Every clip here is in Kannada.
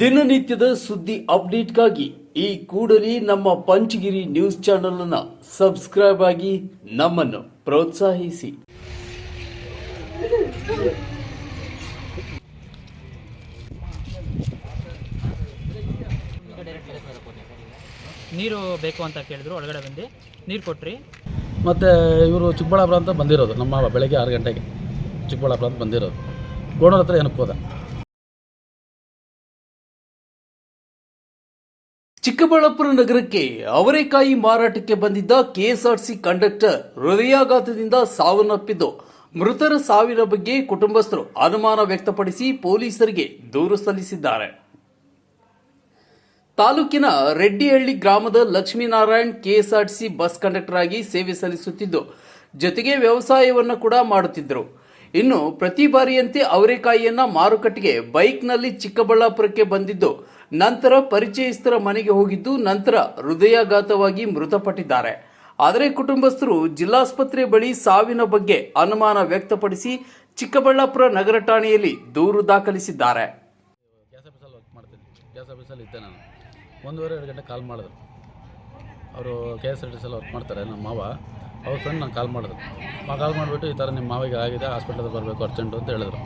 ದಿನನಿತ್ಯದ ಸುದ್ದಿ ಅಪ್ಡೇಟ್ಗಾಗಿ ಈ ಕೂಡಲೇ ನಮ್ಮ ಪಂಚಗಿರಿ ನ್ಯೂಸ್ ಚಾನೆಲ್ ಅನ್ನು ಸಬ್ಸ್ಕ್ರೈಬ್ ಆಗಿ ನಮ್ಮನ್ನು ಪ್ರೋತ್ಸಾಹಿಸಿ. ನೀರು ಬೇಕು ಅಂತ ಕೇಳಿದ್ರು ಒಳಗಡೆ ಬಂದು ನೀರು ಕೊಟ್ರಿ. ಮತ್ತು ಇವರು ಚಿಕ್ಕಬಳ್ಳಾಪುರ ಅಂತ ಬಂದಿರೋದು ನಮ್ಮ ಬೆಳಗ್ಗೆ ಆರು ಗಂಟೆಗೆ ಚಿಕ್ಕಬಳ್ಳಾಪುರ ಅಂತ ಬಂದಿರೋದು. ಗೋಣರ ಹತ್ರ ಏನಕ್ಕೆ ಹೋದ. ಚಿಕ್ಕಬಳ್ಳಾಪುರ ನಗರಕ್ಕೆ ಅವರೆಕಾಯಿ ಮಾರಾಟಕ್ಕೆ ಬಂದಿದ್ದ ಕೆಎಸ್ಆರ್ಸಿ ಕಂಡಕ್ಟರ್ ಹೃದಯಾಘಾತದಿಂದ ಸಾವನ್ನಪ್ಪಿದ್ದು, ಮೃತರ ಸಾವಿನ ಬಗ್ಗೆ ಕುಟುಂಬಸ್ಥರು ಅನುಮಾನ ವ್ಯಕ್ತಪಡಿಸಿ ಪೊಲೀಸರಿಗೆ ದೂರು ಸಲ್ಲಿಸಿದ್ದಾರೆ. ತಾಲೂಕಿನ ರೆಡ್ಡಿಹಳ್ಳಿ ಗ್ರಾಮದ ಲಕ್ಷ್ಮೀನಾರಾಯಣ್ ಕೆಎಸ್ಆರ್ಟಿಸಿ ಬಸ್ ಕಂಡಕ್ಟರ್ ಆಗಿ ಸೇವೆ ಸಲ್ಲಿಸುತ್ತಿದ್ದು, ಜೊತೆಗೆ ವ್ಯವಸಾಯವನ್ನು ಕೂಡ ಮಾಡುತ್ತಿದ್ದರು. ಇನ್ನು ಪ್ರತಿ ಬಾರಿಯಂತೆ ಅವರೆಕಾಯಿಯನ್ನು ಮಾರುಕಟ್ಟೆಗೆ ಬೈಕ್ನಲ್ಲಿ ಚಿಕ್ಕಬಳ್ಳಾಪುರಕ್ಕೆ ಬಂದಿದ್ದು ನಂತರ ಪರಿಚಯಸ್ಥರ ಮನೆಗೆ ಹೋಗಿದ್ದು ನಂತರ ಹೃದಯಾಘಾತವಾಗಿ ಮೃತಪಟ್ಟಿದ್ದಾರೆ. ಆದರೆ ಕುಟುಂಬಸ್ಥರು ಜಿಲ್ಲಾಸ್ಪತ್ರೆ ಬಳಿ ಸಾವಿನ ಬಗ್ಗೆ ಅನುಮಾನ ವ್ಯಕ್ತಪಡಿಸಿ ಚಿಕ್ಕಬಳ್ಳಾಪುರ ನಗರ ಠಾಣೆಯಲ್ಲಿ ದೂರು ದಾಖಲಿಸಿದ್ದಾರೆ. ಆಫೀಸಲ್ಲಿ ವರ್ಕ್ ಮಾಡ್ತೀನಿ ಆಫೀಸಲ್ಲಿ ನಾನು. ಒಂದೂವರೆ, ಎರಡು ಗಂಟೆ ಕಾಲ್ ಮಾಡಿದ್ರು. ಅವರು K S R T work ಮಾಡ್ತಾರೆ, ನಮ್ಮ ಮಾವ. ಅವ್ರ ಫ್ರೆಂಡ್ ನಾನು ಕಾಲ್ ಮಾಡಿದ್ರು. ಮಾ ಕಾಲ್ ಮಾಡಿಬಿಟ್ಟು ಈ ಥರ ನಿಮ್ಮ ಮಾವಿಗೆ ಆಗಿದೆ ಹಾಸ್ಪಿಟಲ್ಗೆ ಬರಬೇಕು ಅರ್ಜೆಂಟು ಅಂತ ಹೇಳಿದ್ರು.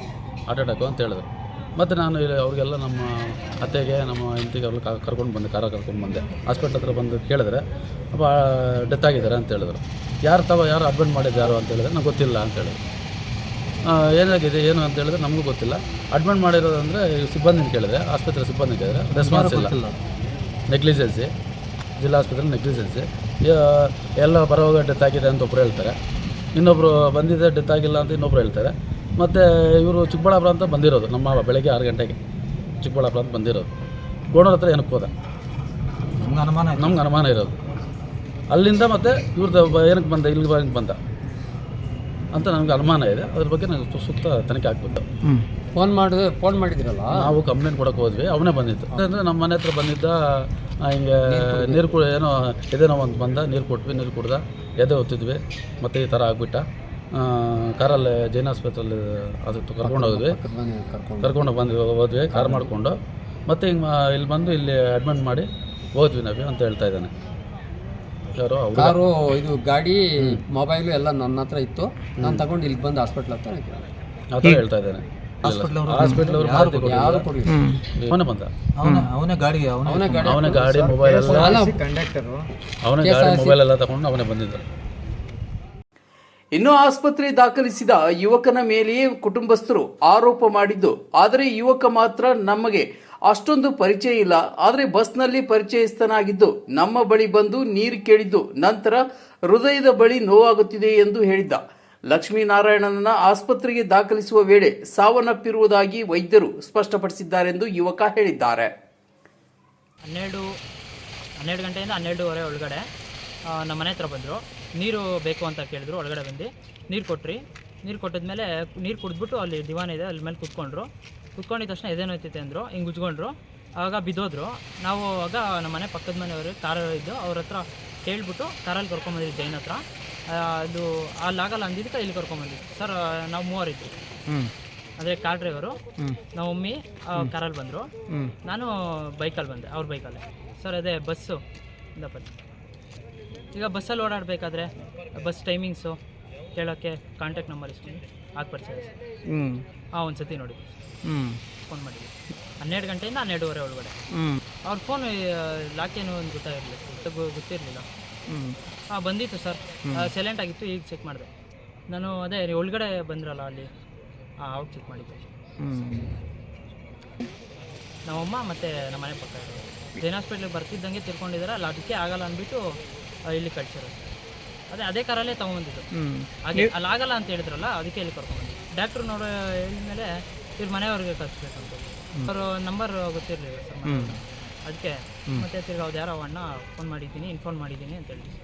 ಹಾರ್ಟ್ ಅಟ್ಯಾಕು ಅಂತ ಹೇಳಿದ್ರು. ಮತ್ತು ನಾನು ಇಲ್ಲಿ ಅವ್ರಿಗೆಲ್ಲ ನಮ್ಮ ಅತ್ತೆಗೆ, ನಮ್ಮ ಹೆಂಡತಿಗೆ ಅವ್ರಿಗೆ ಕರ್ಕೊಂಡು ಬಂದೆ, ಕಾರ ಕರ್ಕೊಂಡು ಬಂದೆ. ಹಾಸ್ಪಿಟ್ಲ್ ಹತ್ರ ಬಂದು ಕೇಳಿದ್ರೆ, ಅಪ್ಪ ಡೆತ್ ಆಗಿದ್ದಾರೆ ಅಂತ ಹೇಳಿದ್ರು. ಯಾರು ತವ, ಯಾರು ಅಡ್ಮಿಟ್ ಮಾಡಿದ್ದು ಯಾರು? ಅಂತ ಹೇಳಿದ್ರೆ ನಂಗೆ ಗೊತ್ತಿಲ್ಲ ಅಂತ ಹೇಳಿದ್ರು. ಏನಾಗಿದೆ, ಏನು? ಅಂತ ಹೇಳಿದ್ರೆ, ನಮಗೂ ಗೊತ್ತಿಲ್ಲ. ಅಡ್ಮಿಟ್ ಮಾಡಿರೋದಂದರೆ ಸಿಬ್ಬಂದಿನ ಕೇಳಿದ್ರೆ ಆಸ್ಪತ್ರೆ ಸಿಬ್ಬಂದಿ ಕೇಳಿದ್ರೆ ರೆಸ್ಪಾನ್ಸ್ ಇಲ್ಲ. ನೆಗ್ಲಿಜೆನ್ಸಿ ಜಿಲ್ಲಾ ಆಸ್ಪತ್ರೆ ನೆಗ್ಲಿಜೆನ್ಸಿ ಎಲ್ಲ ಬರೋವಾಗ ಡೆತ್ ಆಗಿದೆ ಅಂತ ಒಬ್ಬರು ಹೇಳ್ತಾರೆ. ಇನ್ನೊಬ್ಬರು ಬಂದಿದ್ದೆ ಡೆತ್ ಆಗಿಲ್ಲ ಅಂತ ಇನ್ನೊಬ್ರು ಹೇಳ್ತಾರೆ. ಮತ್ತು ಇವರು ಚಿಕ್ಕಬಳ್ಳಾಪುರ ಅಂತ ಬಂದಿರೋದು ನಮ್ಮ ಮಾವ ಬೆಳಗ್ಗೆ ಆರು ಗಂಟೆಗೆ ಚಿಕ್ಕಬಳ್ಳಾಪುರ ಅಂತ ಬಂದಿರೋದು. ಗೋಣೂರ ಹತ್ರ ಏನಕ್ಕೆ ಹೋದ. ನಮ್ಗೆ ಅನುಮಾನ ನಮ್ಗೆ ಅನುಮಾನ ಇರೋದು. ಅಲ್ಲಿಂದ ಮತ್ತೆ ಇವ್ರದ್ದು ಬ- ಏನಕ್ಕೆ ಬಂದ ಇಲ್ಲಿ ಬಂದು ಬಂದ ಅಂತ ನನಗೆ ಅನುಮಾನ ಇದೆ. ಅದ್ರ ಬಗ್ಗೆ ನನಗೆ ಸುತ್ತ ತನಿಖೆ ಆಗ್ಬೇಕು. ಫೋನ್ ಮಾಡಿದ್ರೆ ಫೋನ್ ಮಾಡಿದ್ದೀರಲ್ಲ ನಾವು ಕಂಪ್ಲೇಂಟ್ ಕೊಡಕ್ಕೆ ಹೋದ್ವಿ ಅವನೇ ಬಂದಿತ್ತು ಅಂದರೆ ನಮ್ಮ ಮನೆ ಹತ್ರ ಬಂದಿದ್ದ ಹಿಂಗೆ ನೀರು ಕುಡಿ ಏನೋ ಎದೆನೋ ಒಂದು ಬಂದ ನೀರು ಕೊಟ್ವಿ ನೀರು ಕುಡ್ದ ಎದೆ ಹೊತ್ತಿದ್ವಿ ಮತ್ತು ಈ ಥರ ಆಗ್ಬಿಟ್ಟ. ಕಾರಲ್ಲಿ ಜೈನ್ ಆಸ್ಪತ್ರೆಯಲ್ಲಿ ಅದು ಕರ್ಕೊಂಡು ಹೋದ್ವಿ. ಕರ್ಕೊಂಡು ಬಂದ್ವಿ ಹೋದ್ವಿ ಕಾರ್ ಮಾಡಿಕೊಂಡು. ಮತ್ತೆ ಹಿಂಗೆ ಇಲ್ಲಿ ಬಂದು ಇಲ್ಲಿ ಅಡ್ಮಿಟ್ ಮಾಡಿ ಹೋದ್ವಿ ನಾವು ಅಂತ ಹೇಳ್ತಾ ಇದ್ದಾನೆ. ಯಾರು ಇದು ಗಾಡಿ ಮೊಬೈಲು ಎಲ್ಲ ನನ್ನ ಹತ್ರ ಇತ್ತು. ನಾನು ತಗೊಂಡು ಇಲ್ಲಿ ಬಂದು ಹಾಸ್ಪಿಟ್ಲ್ ಹತ್ರ ಆ ಥರ ಹೇಳ್ತಾ ಇದ್ದಾನೆ. ಹಾಸ್ಪಿಟ್ಲ್ ಅವರು ಯಾರು ಅವನೇ ಬಂದ. ಅವನೇ ಗಾಡಿ ಅವನೇ ಗಾಡಿ ಅವನೇ ಗಾಡಿ ಮೊಬೈಲ್ ಎಲ್ಲ ಕಂಡಕ್ಟರು ಅವನೇ ಗಾಡಿ ಮೊಬೈಲ್ ಎಲ್ಲ ತಗೊಂಡು ಅವನೇ ಬಂದಿದ್ದ. ಇನ್ನು ಆಸ್ಪತ್ರೆ ದಾಖಲಿಸಿದ ಯುವಕನ ಮೇಲೆಯೇ ಕುಟುಂಬಸ್ಥರು ಆರೋಪ ಮಾಡಿದ್ದು. ಆದರೆ ಯುವಕ ಮಾತ್ರ ನಮಗೆ ಅಷ್ಟೊಂದು ಪರಿಚಯ ಇಲ್ಲ. ಆದರೆ ಬಸ್ನಲ್ಲಿ ಪರಿಚಯಸ್ಥನಾಗಿದ್ದು, ನಮ್ಮ ಬಳಿ ಬಂದು ನೀರು ಕೇಳಿದ್ದು, ನಂತರ ಹೃದಯದ ಬಳಿ ನೋವಾಗುತ್ತಿದೆ ಎಂದು ಹೇಳಿದ್ದ. ಲಕ್ಷ್ಮೀನಾರಾಯಣನನ್ನ ಆಸ್ಪತ್ರೆಗೆ ದಾಖಲಿಸುವ ವೇಳೆ ಸಾವನ್ನಪ್ಪಿರುವುದಾಗಿ ವೈದ್ಯರು ಸ್ಪಷ್ಟಪಡಿಸಿದ್ದಾರೆಂದು ಯುವಕ ಹೇಳಿದ್ದಾರೆ. ಹನ್ನೆರಡು ಹನ್ನೆರಡು ಗಂಟೆಯಿಂದ ಹನ್ನೆರಡುವರೆ ಒಳಗಡೆ ನಮ್ಮ ಮನೆ ಹತ್ರ ಬಂದರು. ನೀರು ಬೇಕು ಅಂತ ಕೇಳಿದ್ರು ಒಳಗಡೆ ಬಂದು. ನೀರು ಕೊಟ್ರಿ. ನೀರು ಕೊಟ್ಟಿದ್ಮೇಲೆ ನೀರು ಕುಡಿದ್ಬಿಟ್ಟು ಅಲ್ಲಿ ದಿವಾನ ಇದೆ ಅಲ್ಲಿ ಮೇಲೆ ಕುತ್ಕೊಂಡ್ರು. ಕುತ್ಕೊಂಡಿದ ತಕ್ಷಣ ಏನೋ ಐತೈತೆ ಅಂದರು ಹಿಂಗೆ ಉಜ್ಕೊಂಡ್ರು. ಆವಾಗ ಬಿದ್ದೋದ್ರು. ನಾವು ಆಗ ನಮ್ಮ ಮನೆ ಪಕ್ಕದ ಮನೆಯವರು ಕಾರ್ ಇದ್ದು ಅವ್ರ ಹತ್ರ ಕೇಳಿಬಿಟ್ಟು ಕಾರಲ್ಲಿ ಕರ್ಕೊಂಬಂದಿದ್ವಿ ಜೈನ್ ಹತ್ರ? ಅದು ಅಲ್ಲಾಗಲ್ಲ ಅಂದಿದ್ದಕ್ಕೆ ಇಲ್ಲಿ ಕರ್ಕೊಂಬಂದಿದ್ವಿ ಸರ್ ನಾವು ಮೂವರಿದ್ವಿ ಅಂದರೆ ಕಾರ್ ಡ್ರೈವರು. ನಮ್ಮ ಮಮ್ಮಿ ಕಾರಲ್ಲಿ ಬಂದರು. ನಾನು ಬೈಕಲ್ಲಿ ಬಂದೆ ಅವ್ರ ಬೈಕಲ್ಲಿ. ಸರ್ ಅದೇ ಬಸ್ಸು. ಇಂದ ಬಂದೆ ಈಗ ಬಸ್ಸಲ್ಲಿ ಓಡಾಡಬೇಕಾದ್ರೆ ಬಸ್ ಟೈಮಿಂಗ್ಸು ಕೇಳೋಕ್ಕೆ ಕಾಂಟ್ಯಾಕ್ಟ್ ನಂಬರ್ ಇಸ್ಕೊಂಡು ಹಾಕಿ ಬರ್ತೀವಿ ಸರ್. ಹಾಂ ಒಂದು ಸತಿ ನೋಡಿ ಹ್ಞೂ ಫೋನ್ ಮಾಡಿದ್ವಿ. ಹನ್ನೆರಡು ಗಂಟೆಯಿಂದ ಹನ್ನೆರಡುವರೆ ಒಳಗಡೆ. ಹ್ಞೂ ಅವ್ರ ಫೋನ್ ಲಾಕೇನು ಒಂದು ಗೊತ್ತಾಗಿರಲಿಲ್ಲ ಗೊತ್ತಿರಲಿಲ್ಲ. ಹ್ಞೂ ಹಾಂ ಬಂದಿತ್ತು ಸರ್. ಸೈಲೆಂಟ್ ಆಗಿತ್ತು ಈಗ ಚೆಕ್ ಮಾಡಿದೆ. ನಾನು ಅದೇ ಒಳಗಡೆ ಬಂದ್ರಲ್ಲ ಅಲ್ಲಿ. ಹಾಂ ಅವಾಗ ಚೆಕ್ ಮಾಡಿದ್ದೆ. ನಮ್ಮಮ್ಮ ಮತ್ತು ನಮ್ಮ ಮನೆ ಪಕ್ಕ ಜೈನ್ ಹಾಸ್ಪಿಟ್ಲಿಗೆ ಬರ್ತಿದ್ದಂಗೆ ತಿಳ್ಕೊಂಡಿದ್ದಾರೆ ಅಲ್ಲಿ ಅದಕ್ಕೆ ಆಗಲ್ಲ ಅಂದ್ಬಿಟ್ಟು ಇಲ್ಲಿ ಕಳ್ಸಿರೋ ಅದೇ ಅದೇ ಕಾರಲ್ಲೇ ತಗೊಂಬಂದಿದ್ದು. ಹಾಗೆ ಅಲ್ಲಿ ಆಗಲ್ಲ ಅಂತ ಹೇಳಿದ್ರಲ್ಲ ಅದಕ್ಕೆ ಇಲ್ಲಿ ಕರ್ಕೊಂಡ್ಬಂದು ಡಾಕ್ಟ್ರು ನೋಡೋ ಹೇಳಿದ್ಮೇಲೆ ಇವ್ರ ಮನೆಯವ್ರಿಗೆ ಕಳಿಸ್ಬೇಕಂತ ಅವರು ನಂಬರ್ ಗೊತ್ತಿರಲಿಲ್ಲ ಸರ್. ಅದಕ್ಕೆ ಮತ್ತೆ ತಿರ್ಗಿ ಅವ್ರು ಯಾರೋ ಅಣ್ಣ ಫೋನ್ ಮಾಡಿದ್ದೀನಿ ಇನ್ಫಾರ್ಮ್ ಮಾಡಿದ್ದೀನಿ ಅಂತ ಹೇಳಿ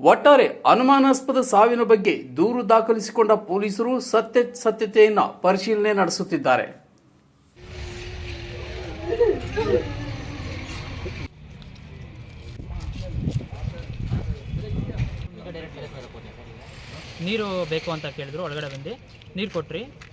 ಒಟ್ಟಾರೆ ಅನುಮಾನಾಸ್ಪದ ಸಾವಿನ ಬಗ್ಗೆ ದೂರು ದಾಖಲಿಸಿಕೊಂಡ ಪೊಲೀಸರು ಸತ್ಯ ಸತ್ಯತೆಯನ್ನು ಪರಿಶೀಲನೆ ನಡೆಸುತ್ತಿದ್ದಾರೆ. ನೀರು ಬೇಕು ಅಂತ ಕೇಳಿದ್ರು ಒಳಗಡೆ ಬಂದು ನೀರು ಕೊಟ್ರಿ.